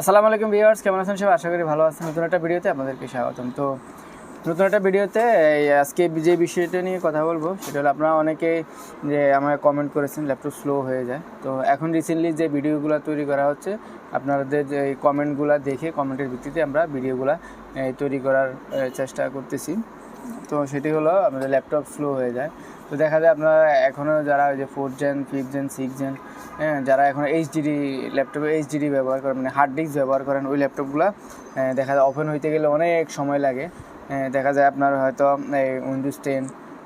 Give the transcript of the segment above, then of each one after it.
আসসালামু আলাইকুম ভিউয়ার্স, কেমন আছেন সবাই? আশা করি ভালো আছেন। নতুন একটা ভিডিওতে আপনাদেরকে স্বাগতম। তো নতুন একটা ভিডিওতে আজকে যে বিষয়টা নিয়ে কথা বলব, সেটা হলো আপনারা অনেকেই যে আমাকে কমেন্ট করেছেন ল্যাপটপ স্লো হয়ে যায়। তো এখন রিসেন্টলি যে ভিডিওগুলো তৈরি করা হচ্ছে, আপনাদের যে কমেন্টগুলো দেখে কমেন্টের ভিত্তিতে আমরা ভিডিওগুলো তৈরি করার চেষ্টা করতেছি। তো সেটি হলো আমাদের ল্যাপটপ স্লো হয়ে যায়। তো দেখা যায় আপনারা এখনও যারা ওই যে fourth gen fifth gen six gen হ্যাঁ যারা এখন এইচডিডি ল্যাপটপে এইচডিডি ব্যবহার করেন মানে হার্ড ডিস্ক ব্যবহার করেন ওই ল্যাপটপগুলো দেখা যায় ওপেন হইতে গেলে অনেক সময় লাগে। হ্যাঁ, দেখা যায় আপনার হয়তো এই উইন্ডোজ টেন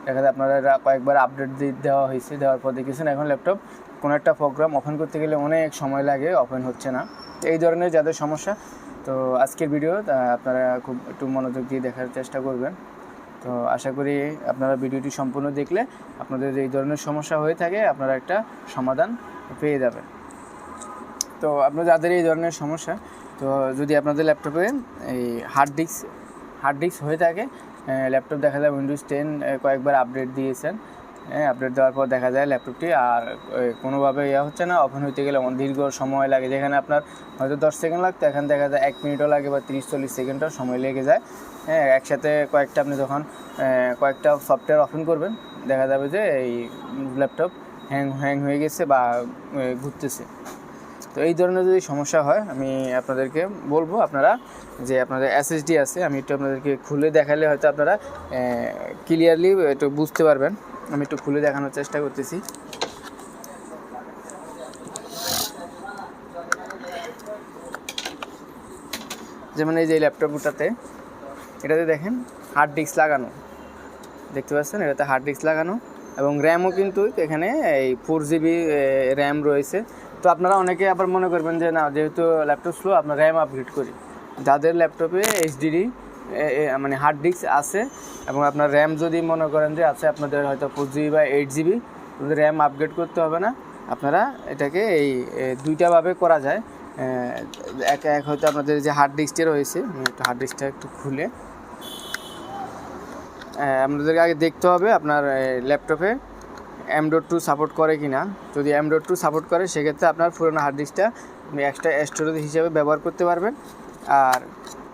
দেখা যায় আপনারা কয়েকবার আপডেট দেওয়া হয়েছে দেওয়ার পর দেখেছেন এখন ল্যাপটপ কোনো একটা প্রোগ্রাম ওপেন করতে গেলে অনেক সময় লাগে ওপেন হচ্ছে না। এই ধরনের যাদের সমস্যা তো আজকের ভিডিও আপনারা খুব একটু মনোযোগ দিয়ে দেখার চেষ্টা করবেন। তো আশা করি আপনারা ভিডিওটি সম্পূর্ণ দেখলে আপনাদের এই ধরনের সমস্যা হয়ে থাকে, আপনারা একটা সমাধান পেয়ে যাবেন। তো আপনার যাদের এই ধরনের সমস্যা, তো যদি আপনাদের ল্যাপটপে এই হার্ড ডিস্ক হার্ড ডিস্ক হয়ে থাকে ল্যাপটপ দেখা যায় উইন্ডোজ টেন কয়েকবার আপডেট দিয়েছেন হ্যাঁ আপডেট দেওয়ার পর দেখা যায় ল্যাপটপটি আর কোনোভাবে ইয়ে হচ্ছে না ওপেন হইতে গেলে দীর্ঘ সময় লাগে। যেখানে আপনার হয়তো দশ সেকেন্ড লাগতো, এখন দেখা যায় এক মিনিটও লাগে বা তিরিশ, চল্লিশ সেকেন্ডও সময় লেগে যায়। হ্যাঁ একসাথে কয়েকটা আপনি যখন কয়েকটা সফটওয়্যার ওপেন করবেন, দেখা যাবে যে এই ল্যাপটপ হ্যাং হ্যাং হয়ে গেছে বা ঘুরতেছে। তো এই ধরনের যদি সমস্যা হয়, আমি আপনাদেরকে বলব আপনারা যে আপনাদের এসএসডি আছে, আমি একটু আপনাদেরকে খুলে দেখালে হয়তো আপনারা ক্লিয়ারলি একটু বুঝতে পারবেন। আমি একটু খুলে দেখানোর চেষ্টা করতেছি। যেমন এই যে ল্যাপটপটাতে, এটাতে দেখেন হার্ড ডিস্ক লাগানো। দেখতে পাচ্ছেন? এটাতে হার্ড ডিস্ক লাগানো। এবং র্যামও কিন্তু এখানে এই ফোর জিবি র্যাম রয়েছে। তো আপনারা অনেকে আবার মনে করবেন যে, না, যেহেতু ল্যাপটপ স্লো আপনার র্যাম আপগ্রেড করি। যাদের ল্যাপটপে এইচডিডি মানে হার্ড ডিস্ক আছে এবং আপনার র্যাম যদি মনে করেন যে আছে আপনাদের হয়তো ফোর জিবি বা এইট জিবি র্যাম আপগ্রেড করতে হবে না। আপনারা এটাকে এই দুইটাভাবে করা যায়। এক এক হয়তো আপনাদের যে হার্ড ডিস্কটা রয়েছে হার্ড ডিস্কটা একটু খুলে। আপনাদেরকে আগে দেখতে হবে আপনার ল্যাপটপে এম ডট টু সাপোর্ট করে কি না যদি এম ডট টু সাপোর্ট করে, সেক্ষেত্রে আপনার পুরোনো হার্ড ডিস্কটা আপনি এক্সট্রা স্টোরেজ হিসেবে ব্যবহার করতে পারবেন। আর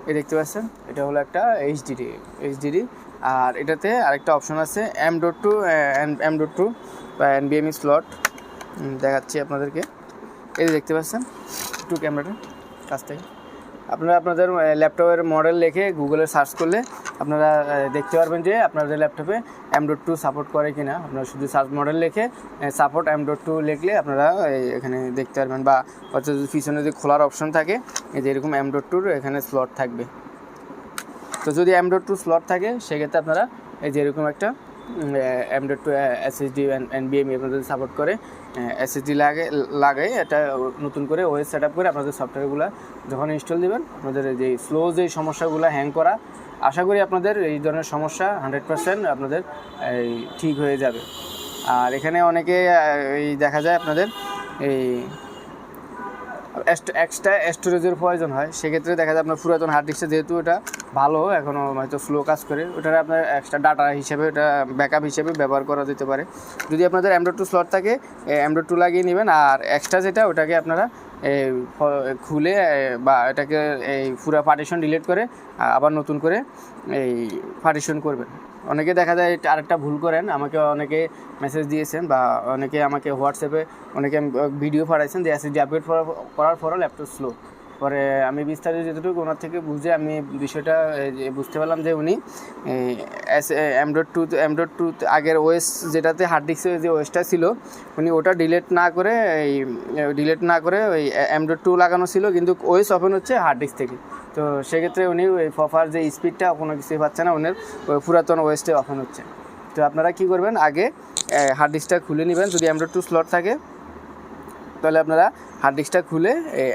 এই দেখতে পাচ্ছেন, এটা হলো একটা এইচডিডি এইচডিডি আর এটাতে আরেকটা অপশন আছে M dot two M dot two বা এনবিএমই স্লট দেখাচ্ছি আপনাদেরকে। এই দেখতে পাচ্ছেন টু ক্যামেরাটা কাছ থেকে। আপনারা আপনাদের ল্যাপটপের মডেল লিখে গুগলে সার্চ করলে আপনারা দেখতে পারবেন যে আপনাদের ল্যাপটপে এম ডট টু সাপোর্ট করে কি না আপনারা শুধু সার্চ মডেল লিখে সাপোর্ট এম ডট টু লিখলে আপনারা এখানে দেখতে পারবেন। বা যদি পিছনে যদি খোলার অপশন থাকে যে এরকম এম ডট টুর এখানে স্লট থাকবে। তো যদি এম ডট টু স্লট থাকে, সেক্ষেত্রে আপনারা এই যে এরকম একটা এম ডট টু এসএসডি এনবিএম আপনাদের সাপোর্ট করে। এসএসডি লাগে, লাগাই, এটা নতুন করে ওয়েস সেট আপ করে আপনাদের সফটওয়্যারগুলো যখন ইনস্টল দিবেন, আপনাদের যে স্লো যে সমস্যাগুলো হ্যাং করা, আশা করি আপনাদের এই ধরনের সমস্যা হান্ড্রেড পার্সেন্ট আপনাদের ঠিক হয়ে যাবে। আর এখানে অনেকে এই দেখা যায় আপনাদের, এই এক্সট্রা স্টোরেজের প্রয়োজন হয়। সেক্ষেত্রে দেখা যায় আপনার পুরাতন হার্ড ডিস্কটা যেহেতু এটা ভালো এখনও হয়তো স্লো কাজ করে, ওটার আপনার এক্সট্রা ডাটা হিসেবে, ওটা ব্যাকআপ হিসেবে ব্যবহার করা যেতে পারে। যদি আপনাদের অ্যান্ড্রয়েড টু স্লট থাকে অ্যান্ড্রয়েড টু লাগিয়ে নেবেন, আর এক্সট্রা যেটা, ওটাকে আপনারা খুলে বা এটাকে, এই পুরো পার্টিশন ডিলিট করে আবার নতুন করে, এই পার্টিশন করবেন। অনেকে দেখা যায় আরেকটা ভুল করেন, আমাকে অনেকে মেসেজ দিয়েছেন বা অনেকে আমাকে হোয়াটসঅ্যাপে অনেকে ভিডিও পাঠাইছেন যে এসএসডি আপডেট করার পরও ল্যাপটপ স্লো পরে আমি বিস্তারিত যেটুকু ওনার থেকে বুঝে আমি বিষয়টা বুঝতে পারলাম যে উনি এমডট টু এমডট টু আগের ওয়েস যেটাতে হার্ড ডিস্কের যে ওয়েসটা ছিল, উনি ওটা ডিলেট না করে এই ডিলেট না করে ওই এমডট টু লাগানো ছিল, কিন্তু ওয়েস ওপেন হচ্ছে হার্ড ডিস্ক থেকে। তো সেক্ষেত্রে উনি ওই ফফার যে স্পিডটা কোনো কিছুই পাচ্ছে না উনার ওই পুরাতন ওয়েস্টে ওপেন হচ্ছে। তো আপনারা কি করবেন, আগে হার্ড ডিস্কটা খুলে নেবেন, যদি এমডট টু স্লট থাকে, তাহলে আপনারা হার্ড ডিস্কটা খুলে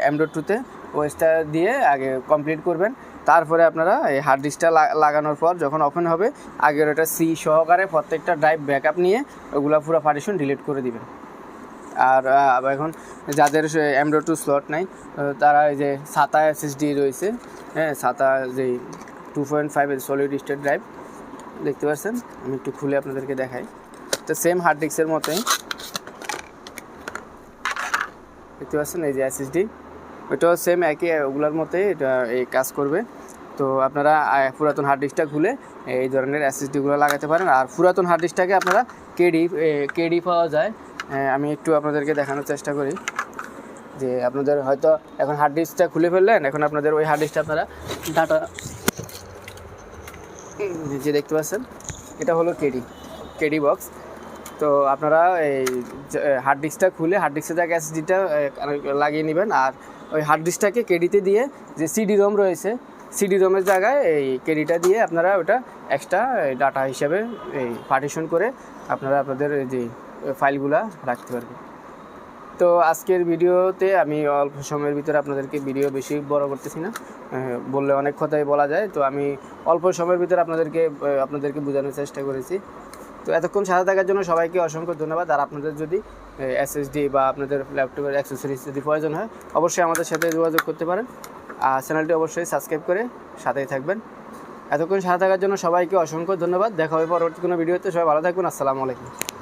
এমডট টুতে ওয়েস্টটা দিয়ে আগে কমপ্লিট করবেন। তারপরে আপনারা এই হার্ড ডিস্কটা লাগানোর পর যখন ওপেন হবে, আগের ওটা সি সহকারে প্রত্যেকটা ড্রাইভ ব্যাকআপ নিয়ে ওগুলো পুরো পার্টিশন ডিলিট করে দিবেন। আর এখন যাদের এমডো টু স্লট নাই তারা এই যে সাতা এসএসডি রয়েছে হ্যাঁ সাতা যে টু পয়েন্ট ফাইভের সলিড স্টেট ড্রাইভ দেখতে পাচ্ছেন আমি একটু খুলে আপনাদেরকে দেখাই। তো সেম হার্ড ডিস্কের মতোই। দেখতে পাচ্ছেন? এই যে এসএসডি ওইটাও সেম একই, ওগুলোর মতোই এটা এই কাজ করবে। তো আপনারা পুরাতন হার্ড ডিস্কটা খুলে এই ধরনের এসএসডিগুলো লাগাতে পারেন। আর পুরাতন হার্ড ডিস্কটাকে আপনারা কেডি কেডি পাওয়া যায়। আমি একটু আপনাদেরকে দেখানোর চেষ্টা করি যে আপনাদের হয়তো এখন হার্ড ডিস্কটা খুলে ফেললেন, এখন আপনাদের ওই হার্ড ডিস্কটা আপনারা ডাটা যে দেখতে পাচ্ছেন, এটা হলো কেডি কেডি বক্স তো আপনারা এই হার্ড ডিস্কটা খুলে হার্ড ডিস্কের জায়গায় এসএসডিটা লাগিয়ে নেবেন, আর ওই হার্ড ডিস্কটাকে কেডিতে দিয়ে যে সিডি রোম রয়েছে সিডি রোমের জায়গায় এই কেডিটা দিয়ে আপনারা ওটা এক্সট্রা ডাটা হিসাবে এই পার্টিশন করে আপনারা আপনাদের যে ফাইলগুলা রাখতে পারবে। তো আজকের ভিডিওতে আমি অল্প সময়ের ভিতরে আপনাদেরকে ভিডিও বেশি বড় করতেছি না। বললে অনেক কথাই বলা যায়, তো আমি অল্প সময়ের ভিতরে আপনাদেরকে আপনাদেরকে বোঝানোর চেষ্টা করেছি। তো এতক্ষণ সাথে থাকার জন্য সবাইকে অসংখ্য ধন্যবাদ। আর আপনাদের যদি এসএসডি বা আপনাদের ল্যাপটপের অ্যাক্সেসরিজ যদি প্রয়োজন হয়, অবশ্যই আমাদের সাথে যোগাযোগ করতে পারেন। আর চ্যানেলটি অবশ্যই সাবস্ক্রাইব করে সাথেই থাকবেন। এতক্ষণ সাথে থাকার জন্য সবাইকে অসংখ্য ধন্যবাদ। দেখা হবে পরবর্তী কোনো ভিডিওতে। সবাই ভালো থাকবেন। আসসালামু আলাইকুম।